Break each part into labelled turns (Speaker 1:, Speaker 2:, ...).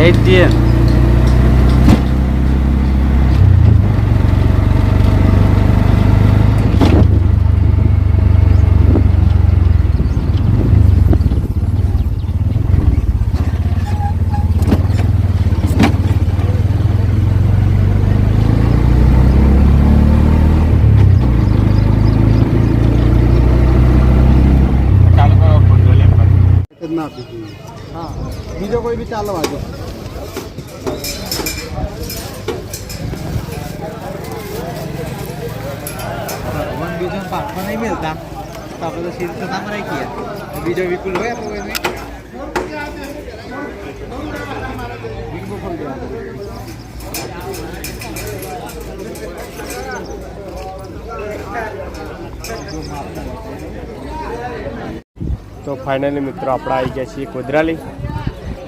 Speaker 1: બે જ દઈએ ચાલુ કરો ફોટો લે
Speaker 2: જ ના આપી દઈએ હા બીજો કોઈ બી ચાલો વાંધો
Speaker 1: ભગવાન નહીં મિલતા તો આપણે તો સીધ મરાઈ ગયા બીજો વિપુલ હોય આપણે કોઈ
Speaker 3: તો ફાઇનલી મિત્રો, આપણે આવી ગયા છીએ કોદરાલી.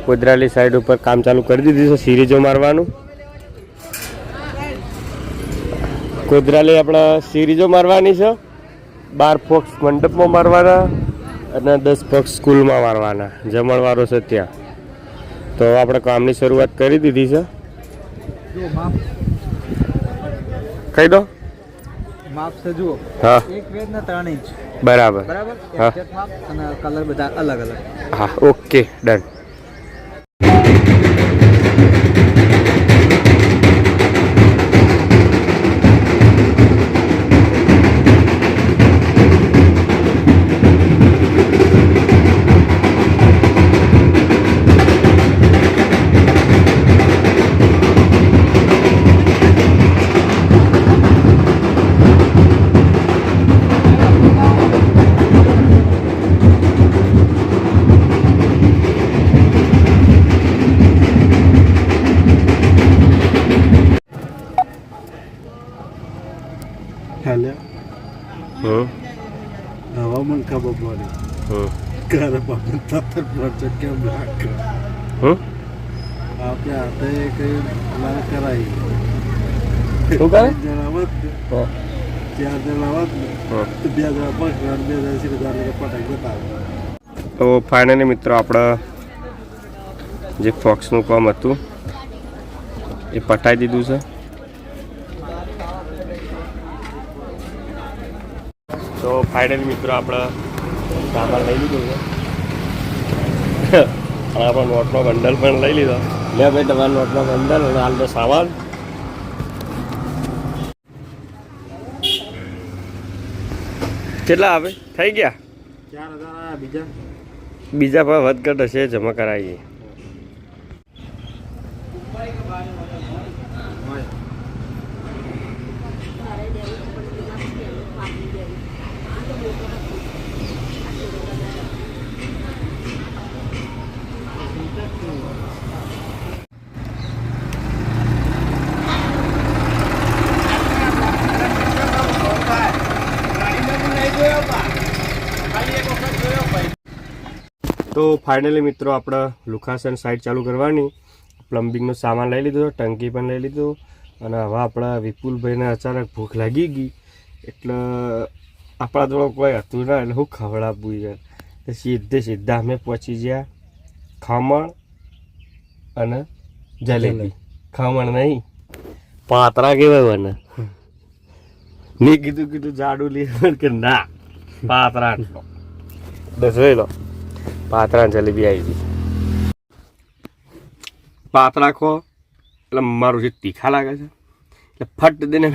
Speaker 3: કોદરાલી સાઈડ ઉપર કામ ચાલુ કરી દીધું છે, સિરીજો મારવાનું. કોદરાલી આપણે સિરીજો મારવાની છે. બાર ફોક્સ મંડપમાં મારવાના અને દસ ફોક્સ સ્કૂલમાં મારવાના. જમણવારો છે ત્યાં. તો આપણે કામની શરૂઆત કરી દીધી છે. કહી દો.
Speaker 1: માપ છે જુઓ.
Speaker 3: હા.
Speaker 1: એક વેદ ને ત્રણ ઇંચ.
Speaker 3: બરાબર.
Speaker 1: બરાબર?
Speaker 3: હા.
Speaker 1: અને કલર બધા અલગ અલગ.
Speaker 3: હા ઓકે ડન
Speaker 2: મને ખબર પડે
Speaker 3: હમ
Speaker 2: કરે pronto, aqui કેમ લાગે
Speaker 3: હમ
Speaker 2: આપણે હાથે કઈ લાલ કરાવી
Speaker 3: શું કરે
Speaker 2: જણાવત ને
Speaker 3: હા
Speaker 2: ચાર જણાવત ને
Speaker 3: હા
Speaker 2: તો બે હજાર પાંચ હજાર બે હજાર સીધા હજાર પટાઈ બતાવે
Speaker 3: તો ફાઇનલી મિત્રો આપણે જે ફોક્સનું કામ હતું એ પટાઈ દીધું છે તો ફાઇનલ મિત્રો આપણે સામાન લઈ લીધું છે. અને આપણે નોટનો બંડલ પણ લઈ લીધો. લે ભાઈ તમારા નોટનો બંડલ અને હાલ તો સામાન. કેટલા આવે? થઈ ગયા?
Speaker 2: ચાર હજાર બીજા.
Speaker 3: બીજા પર વધઘટ હશે જમા કરાવીએ. તો ફાઇનલી મિત્રો આપણે લુખાસન સાઈડ ચાલુ કરવાની. પ્લમ્બિંગનો સામાન લઈ લીધો ટંકી પણ લઈ લીધો અને હવે આપણા વિપુલભાઈને અચાનક ભૂખ લાગી ગઈ. એટલે આપણા જોડે કોઈ હતું ના એટલે હું ખવડાવવું યાર. સીધે સીધા અમે પહોંચી ગયા ખમણ અને જલેબી. ખમણ નહીં. પાતરા કેવાય મને મેં કીધું કીધું જાડું લીધું કે ના પાતરા દસ લો. પાતરા જલેબી આવી ગઈ પાતરા ખો એટલે મારું જે તીખા લાગે છે. એટલે ફટ દઈને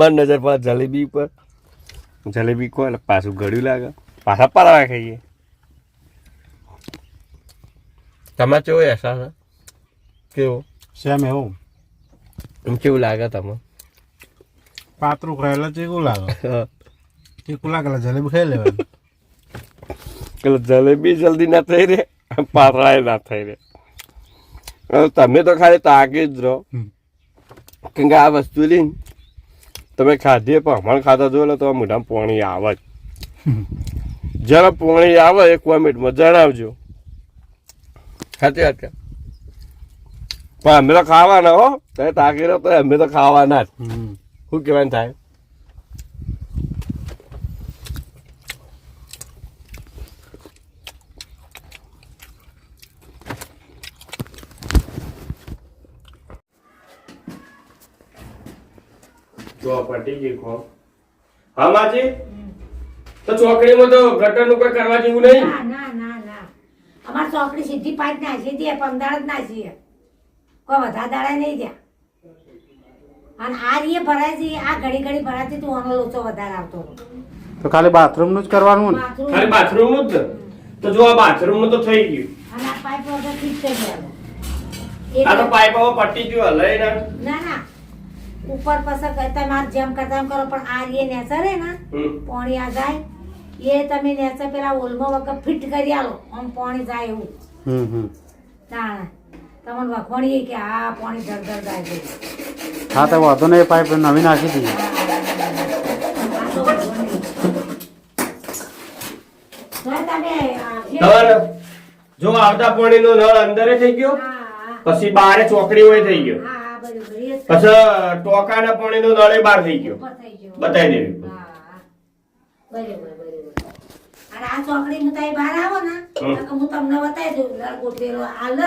Speaker 3: મારી નજર પડે જલેબી ઉપર જલેબી ખો એટલે પાછું ગળ્યું લાગે. પાછા પાતરા ખાઈએ. તમે કેવો અહેસાસ કેવો?
Speaker 2: સેમ એવો.
Speaker 3: એમ કેવું લાગે તમે
Speaker 2: પાતળું ખાયેલા ચીકું લાગે? ચીકું લાગેલા જલેબી ખાઈ લેવાનું.
Speaker 3: એટલે જલેબી જલ્દી ના થઈ રે પાતળાએ ના થઈ રે તમે તો ખાલી તાકી જ રહો. કેમ કે આ વસ્તુ લઈને તમે ખાધી પણ હમણાં ખાતા જોયો એટલે તો મોઢામાં પોણી આવે જ. જરા પોણી આવે એક કોમેન્ટમાં જણાવજો. સાચી વાત પણ અમે તો ખાવાના હો. તમે તાકી રહો તો અમે તો ખાવાના જ. શું કહેવાનું થાય? તો પટી હા માજી? તો ચોકડીમાં તો ગટરનું કોઈ કરવા જેવું નહીં?
Speaker 4: ના ના ના ના. અમાર ચોકડી સીધી પાંચ ના સીધી પંદર જ ના છીએ કોઈ વધારે દાડા નહીં ત્યાં. અને આ રીએ ભરાય છે આ ઘડી ઘડી ભરાતી તું આનો લોચો વધારે આવતો.
Speaker 2: તો ખાલી બાથરૂમનું જ કરવાનું ને?
Speaker 4: બાથરૂમ
Speaker 3: ખાલી બાથરૂમનું જ? તો જો આ બાથરૂમનું તો થઈ ગયું.
Speaker 4: અને આ પાઇપ વગર ઠીક થઈ ગયો
Speaker 3: આ તો પાઇપ હવે પટી ગયું હલે ના
Speaker 4: ના. ઉપર પછી કરતા માર જેમ કરતા એમ કરો પણ આ એ નેચર હે ને પાણી આ જાય. એ તમે નેચર પેલા ઓલમો વખત ફિટ કરી આલો આમ પાણી જાય એવું.
Speaker 2: હમ
Speaker 4: તમને વખોણીએ કે આ પાણી ધડ ધડ જાય છે.
Speaker 2: હા તો વાંધો નહીં પાઇપ નવી નાખી દીધી
Speaker 4: વખોણી. જે-
Speaker 3: આવતા પાણી નો નળ અંદર થઈ ગયો પછી બારે ચોકડી હોય થઈ ગયો. પછી ટોકાના પાણી નો નળ બહાર થઈ ગયો. બતાવી દેવી.
Speaker 4: બરોબર, બરોબર. અને આ ચોકડીનું તમે બહાર આવો ને તો હું તમને બતાવી દઉં ગોઠવેલો આ લો